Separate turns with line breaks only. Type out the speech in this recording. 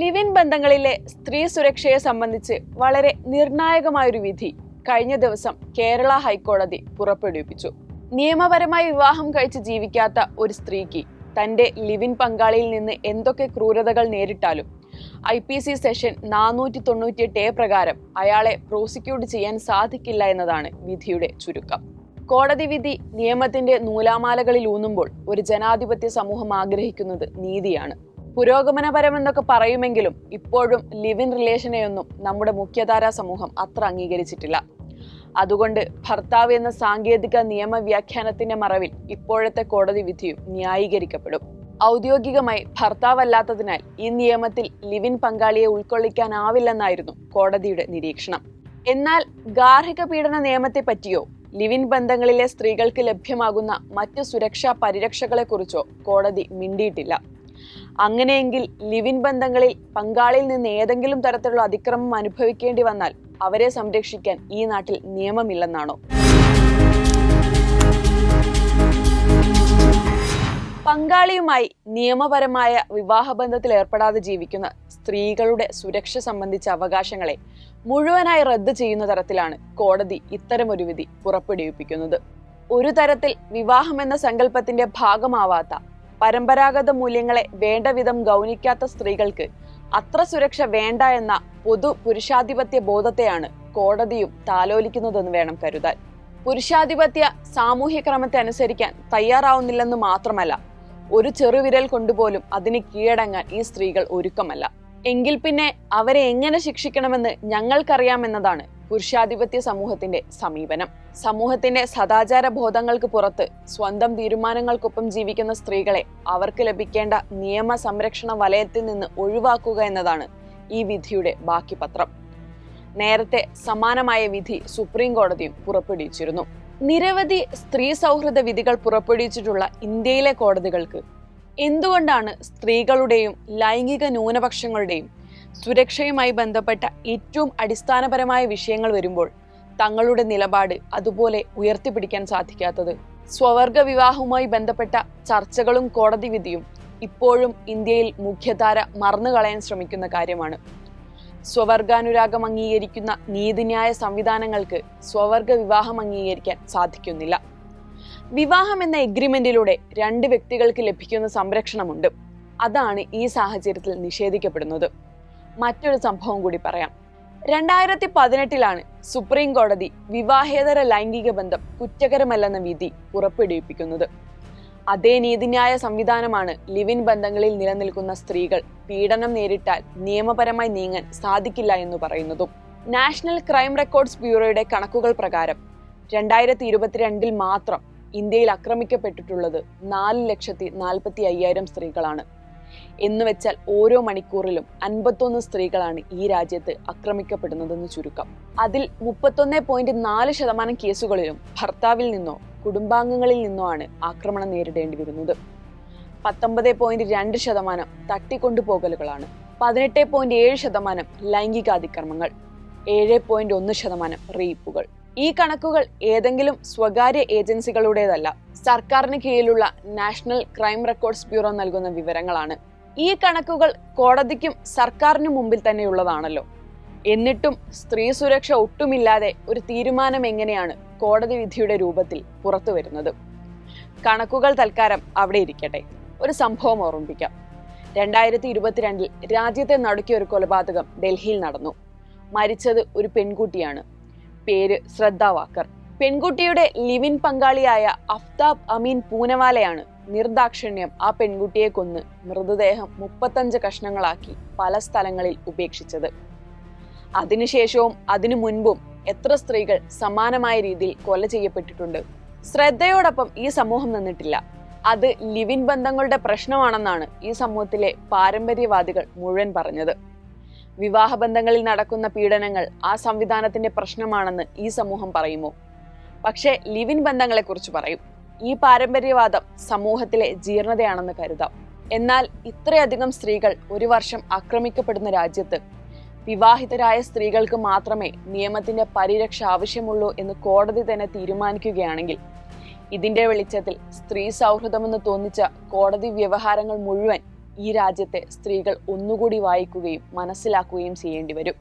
Living ബന്ധങ്ങളിലെ സ്ത്രീ സുരക്ഷയെ സംബന്ധിച്ച് വളരെ നിർണായകമായൊരു വിധി കഴിഞ്ഞ ദിവസം കേരള ഹൈക്കോടതി പുറപ്പെടുവിപ്പിച്ചു. നിയമപരമായി വിവാഹം കഴിച്ച് ജീവിക്കാത്ത ഒരു സ്ത്രീക്ക് തന്റെ ലിവിൻ പങ്കാളിയിൽ നിന്ന് എന്തൊക്കെ ക്രൂരതകൾ നേരിട്ടാലും ഐ പി സി സെഷൻ നാനൂറ്റി തൊണ്ണൂറ്റിയെട്ട് എ പ്രകാരം അയാളെ പ്രോസിക്യൂട്ട് ചെയ്യാൻ സാധിക്കില്ല എന്നതാണ് വിധിയുടെ ചുരുക്കം. കോടതി വിധി നിയമത്തിന്റെ നൂലാമാലകളിൽ ഊന്നുമ്പോൾ ഒരു ജനാധിപത്യ സമൂഹം ആഗ്രഹിക്കുന്നത് നീതിയാണ്. പുരോഗമനപരമെന്നൊക്കെ പറയുമെങ്കിലും ഇപ്പോഴും ലിവിൻ റിലേഷനെയൊന്നും നമ്മുടെ മുഖ്യധാരാ സമൂഹം അത്ര അംഗീകരിച്ചിട്ടില്ല. അതുകൊണ്ട് ഭർത്താവ് എന്ന സാങ്കേതിക നിയമവ്യാഖ്യാനത്തിന്റെ മറവിൽ ഇപ്പോഴത്തെ കോടതി വിധിയും ന്യായീകരിക്കപ്പെടും. ഔദ്യോഗികമായി ഭർത്താവല്ലാത്തതിനാൽ ഈ നിയമത്തിൽ ലിവിൻ പങ്കാളിയെ ഉൾക്കൊള്ളിക്കാനാവില്ലെന്നായിരുന്നു കോടതിയുടെ നിരീക്ഷണം. എന്നാൽ ഗാർഹിക പീഡന നിയമത്തെ പറ്റിയോ ലിവിൻ ബന്ധങ്ങളിലെ സ്ത്രീകൾക്ക് ലഭ്യമാകുന്ന മറ്റ് സുരക്ഷാ പരിരക്ഷകളെക്കുറിച്ചോ കോടതി മിണ്ടിയിട്ടില്ല. അങ്ങനെയെങ്കിൽ ലിവിൻ ബന്ധങ്ങളിൽ പങ്കാളിയിൽ നിന്ന് ഏതെങ്കിലും തരത്തിലുള്ള അതിക്രമം അനുഭവിക്കേണ്ടി വന്നാൽ അവരെ സംരക്ഷിക്കാൻ ഈ നാട്ടിൽ നിയമമില്ലെന്നാണോ? പങ്കാളിയുമായി നിയമപരമായ വിവാഹബന്ധത്തിൽ ഏർപ്പെടാതെ ജീവിക്കുന്ന സ്ത്രീകളുടെ സുരക്ഷ സംബന്ധിച്ച അവകാശങ്ങളെ മുഴുവനായി റദ്ദ് ചെയ്യുന്ന തരത്തിലാണ് കോടതി ഇത്തരമൊരു വിധി പുറപ്പെടുവിപ്പിക്കുന്നത്. ഒരു തരത്തിൽ വിവാഹം എന്ന സങ്കല്പത്തിന്റെ ഭാഗമാവാത്ത പരമ്പരാഗത മൂല്യങ്ങളെ വേണ്ട വിധം ഗൗനിക്കാത്ത സ്ത്രീകൾക്ക് അത്ര സുരക്ഷ വേണ്ട എന്ന പൊതു പുരുഷാധിപത്യ ബോധത്തെയാണ് കോടതിയും താലോലിക്കുന്നതെന്ന് വേണം കരുതാൻ. പുരുഷാധിപത്യ സാമൂഹ്യ ക്രമത്തെ അനുസരിക്കാൻ തയ്യാറാവുന്നില്ലെന്ന് മാത്രമല്ല ഒരു ചെറുവിരൽ കൊണ്ടുപോലും അതിന് കീഴടങ്ങാൻ ഈ സ്ത്രീകൾ ഒരുക്കമല്ല. എങ്കിൽ പിന്നെ അവരെ എങ്ങനെ ശിക്ഷിക്കണമെന്ന് ഞങ്ങൾക്കറിയാമെന്നതാണ് പുരുഷാധിപത്യ സമൂഹത്തിന്റെ സമീപനം. സമൂഹത്തിന്റെ സദാചാര ബോധങ്ങൾക്ക് പുറത്ത് സ്വന്തം തീരുമാനങ്ങൾക്കൊപ്പം ജീവിക്കുന്ന സ്ത്രീകളെ അവർക്ക് ലഭിക്കേണ്ട നിയമ സംരക്ഷണ വലയത്തിൽ നിന്ന് ഒഴിവാക്കുക എന്നതാണ് ഈ വിധിയുടെ ബാക്കി പത്രം. നേരത്തെ സമാനമായ വിധി സുപ്രീം കോടതിയും പുറപ്പെടുവിച്ചിരുന്നു. നിരവധി സ്ത്രീ സൗഹൃദ വിധികൾ പുറപ്പെടുവിച്ചിട്ടുള്ള ഇന്ത്യയിലെ കോടതികൾക്ക് എന്തുകൊണ്ടാണ് സ്ത്രീകളുടെയും ലൈംഗിക ന്യൂനപക്ഷങ്ങളുടെയും സുരക്ഷയുമായി ബന്ധപ്പെട്ട ഏറ്റവും അടിസ്ഥാനപരമായ വിഷയങ്ങൾ വരുമ്പോൾ തങ്ങളുടെ നിലപാട് അതുപോലെ ഉയർത്തിപ്പിടിക്കാൻ സാധിക്കാത്തത്. സ്വവർഗ വിവാഹവുമായി ബന്ധപ്പെട്ട ചർച്ചകളും കോടതി വിധിയും ഇപ്പോഴും ഇന്ത്യയിൽ മുഖ്യധാര മറന്നുകളയാൻ ശ്രമിക്കുന്ന കാര്യമാണ്. സ്വവർഗാനുരാഗം അംഗീകരിക്കുന്ന നീതിന്യായ സംവിധാനങ്ങൾക്ക് സ്വവർഗ വിവാഹം അംഗീകരിക്കാൻ സാധിക്കുന്നില്ല. വിവാഹം എന്ന എഗ്രിമെന്റിലൂടെ രണ്ട് വ്യക്തികൾക്ക് ലഭിക്കുന്ന സംരക്ഷണമുണ്ട്. അതാണ് ഈ സാഹചര്യത്തിൽ നിഷേധിക്കപ്പെടുന്നത്. മറ്റൊരു സംഭവം കൂടി പറയാം. രണ്ടായിരത്തി പതിനെട്ടിലാണ് സുപ്രീം കോടതി വിവാഹേതര ലൈംഗിക ബന്ധം കുറ്റകരമല്ലെന്ന വിധി പുറപ്പെടുവിപ്പിക്കുന്നത് അതേ നീതിന്യായ സംവിധാനമാണ് ലിവിൻ ബന്ധങ്ങളിൽ നിലനിൽക്കുന്ന സ്ത്രീകൾ പീഡനം നേരിട്ടാൽ നിയമപരമായി നീങ്ങാൻ സാധിക്കില്ല എന്ന് പറയുന്നതും. നാഷണൽ ക്രൈം റെക്കോർഡ്സ് ബ്യൂറോയുടെ കണക്കുകൾ പ്രകാരം രണ്ടായിരത്തി ഇരുപത്തിരണ്ടിൽ മാത്രം ഇന്ത്യയിൽ ആക്രമിക്കപ്പെട്ടിട്ടുള്ളത് നാല് ലക്ഷത്തി നാൽപ്പത്തി അയ്യായിരം സ്ത്രീകളാണ്. എന്ന് വെച്ചാൽ ഓരോ മണിക്കൂറിലും അൻപത്തൊന്ന് സ്ത്രീകളാണ് ഈ രാജ്യത്ത് ആക്രമിക്കപ്പെടുന്നതെന്ന് ചുരുക്കം. അതിൽ മുപ്പത്തൊന്ന് പോയിന്റ് നാല് ശതമാനം കേസുകളിലും ഭർത്താവിൽ നിന്നോ കുടുംബാംഗങ്ങളിൽ നിന്നോ ആണ് ആക്രമണം നേരിടേണ്ടി വരുന്നത്. പത്തൊമ്പത് പോയിന്റ് രണ്ട് ശതമാനം തട്ടിക്കൊണ്ടുപോകലുകളാണ് പതിനെട്ട് പോയിന്റ് ഏഴ് ശതമാനം ലൈംഗികാതിക്രമങ്ങൾ. ഏഴ് പോയിന്റ് ഒന്ന് ശതമാനം റേപ്പുകൾ. ഈ കണക്കുകൾ ഏതെങ്കിലും സ്വകാര്യ ഏജൻസികളുടേതല്ല. സർക്കാരിന് കീഴിലുള്ള നാഷണൽ ക്രൈം റെക്കോർഡ്സ് ബ്യൂറോ നൽകുന്ന വിവരങ്ങളാണ്. ഈ കണക്കുകൾ കോടതിക്കും സർക്കാരിനും മുമ്പിൽ തന്നെയുള്ളതാണല്ലോ. എന്നിട്ടും സ്ത്രീ സുരക്ഷ ഒട്ടുമില്ലാതെ ഒരു തീരുമാനം എങ്ങനെയാണ് കോടതി വിധിയുടെ രൂപത്തിൽ പുറത്തു വരുന്നത്? കണക്കുകൾ തൽക്കാലം അവിടെ ഇരിക്കട്ടെ. ഒരു സംഭവം ഓർമ്മിപ്പിക്കാം. രണ്ടായിരത്തി ഇരുപത്തിരണ്ടിൽ രാജ്യത്തെ നടുക്കിയ ഒരു കൊലപാതകം ഡൽഹിയിൽ നടന്നു. മരിച്ചത് ഒരു പെൺകുട്ടിയാണ്. പേര് ശ്രദ്ധ വാക്കർ. പെൺകുട്ടിയുടെ ലിവിൻ പങ്കാളിയായ അഫ്താബ് അമീൻ പൂനവാലയാണ് നിർദാക്ഷിണ്യം ആ പെൺകുട്ടിയെ കൊന്ന് മൃതദേഹം മുപ്പത്തഞ്ച് കഷ്ണങ്ങളാക്കി പല സ്ഥലങ്ങളിൽ ഉപേക്ഷിച്ചത്. അതിനുശേഷവും അതിനു മുൻപും എത്ര സ്ത്രീകൾ സമാനമായ രീതിയിൽ കൊല ചെയ്യപ്പെട്ടിട്ടുണ്ട്. ശ്രദ്ധയോടൊപ്പം ഈ സമൂഹം നിന്നിട്ടില്ല. അത് ലിവിൻ ബന്ധങ്ങളുടെ പ്രശ്നമാണെന്നാണ് ഈ സമൂഹത്തിലെ പാരമ്പര്യവാദികൾ മുഴുവൻ പറഞ്ഞത്. വിവാഹബന്ധങ്ങളിൽ നടക്കുന്ന പീഡനങ്ങൾ ആ സംവിധാനത്തിന്റെ പ്രശ്നമാണെന്ന് ഈ സമൂഹം പറയുമോ? പക്ഷേ ലിവിൻ ബന്ധങ്ങളെക്കുറിച്ച് പറയും. ഈ പാരമ്പര്യവാദം സമൂഹത്തിലെ ജീർണതയാണെന്ന് കരുതാം. എന്നാൽ ഇത്രയധികം സ്ത്രീകൾ ഒരു വർഷം ആക്രമിക്കപ്പെടുന്ന രാജ്യത്ത് വിവാഹിതരായ സ്ത്രീകൾക്ക് മാത്രമേ നിയമത്തിന്റെ പരിരക്ഷ ആവശ്യമുള്ളൂ എന്ന് കോടതി തന്നെ തീരുമാനിക്കുകയാണെങ്കിൽ ഇതിന്റെ വെളിച്ചത്തിൽ സ്ത്രീ സൗഹൃദമെന്ന് തോന്നിച്ച കോടതി വ്യവഹാരങ്ങൾ മുഴുവൻ ഈ രാജ്യത്തെ സ്ത്രീകൾ ഒന്നുകൂടി വായിക്കുകയും മനസ്സിലാക്കുകയും ചെയ്യേണ്ടി വരും.